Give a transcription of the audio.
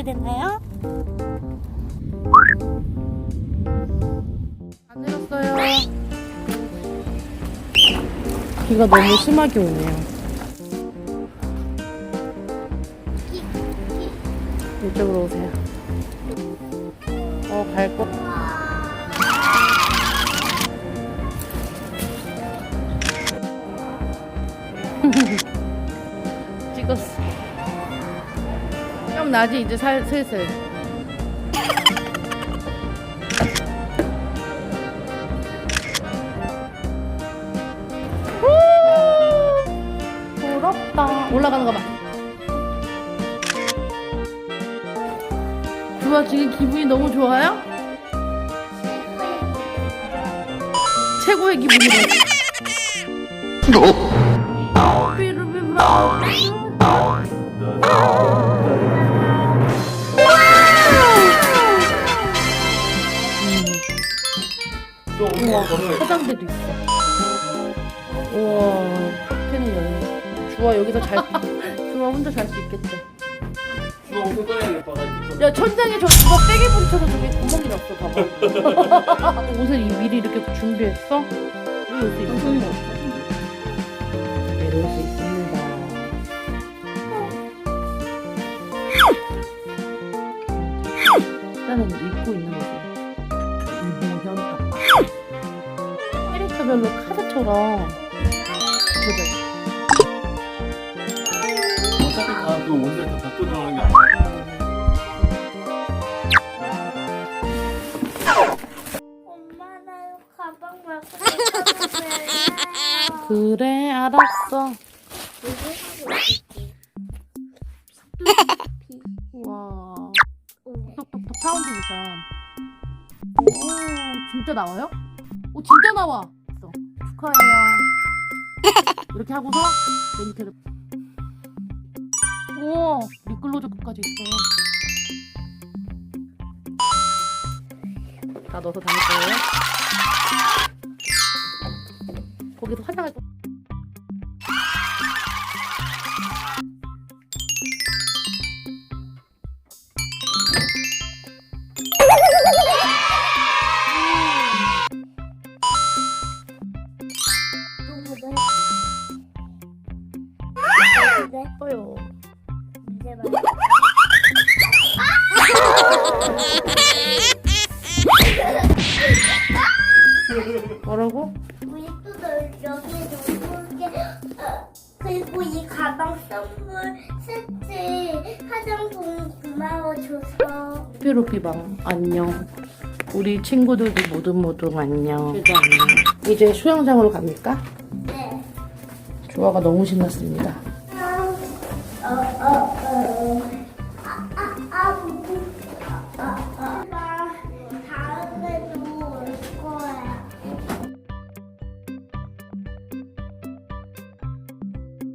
기대되나요? 안 내렸어요. 비가 너무 심하게 오네요. 이쪽으로 오세요. 어, 갈 거. 좀 나지 이제 살, 슬슬. 부럽다. 올라가는 거 봐. 주아 지금 기분이 너무 좋아요? 최고의 기분이래. 우와, 화장대도 있어. 우와, 호텔은 여기. 주아 여기서 잘, 주아 혼자 잘 수 있겠대. 옷을 꺼내야겠다. 야 천장에 저 누가 빼개 붙여서 저기 구멍이 났어 봐봐 옷을 이- 미리 이렇게 준비했어? 이거 올수 있어 내려올 수 있습니다 일단은 입고 있는 거지 캐릭터별로 카드처럼 붙여져 어차피 다그 옷을 다 벗고 들어가는 게 아니야. 엄마 나 가방 갖고 싶었어요. 그래 알았어 미션 오 진짜 나와요? 오 진짜 나와. 축하해요. 이렇게 하고서 멘트를 오 미끌로즈까지 있어요 다 넣어서 담을 거예요 네, 예뻐요 이제 말. 뭐라고? 우리 또 여기 놓을게. 어, 그리고 이 가방 선물 세트 화장품 고마워 줘서. 피로피방 안녕. 우리 친구들도 모두 모두 안녕. 모두 안녕. 이제 수영장으로 갑니까? 네. 조아가 너무 신났습니다. 어, 어,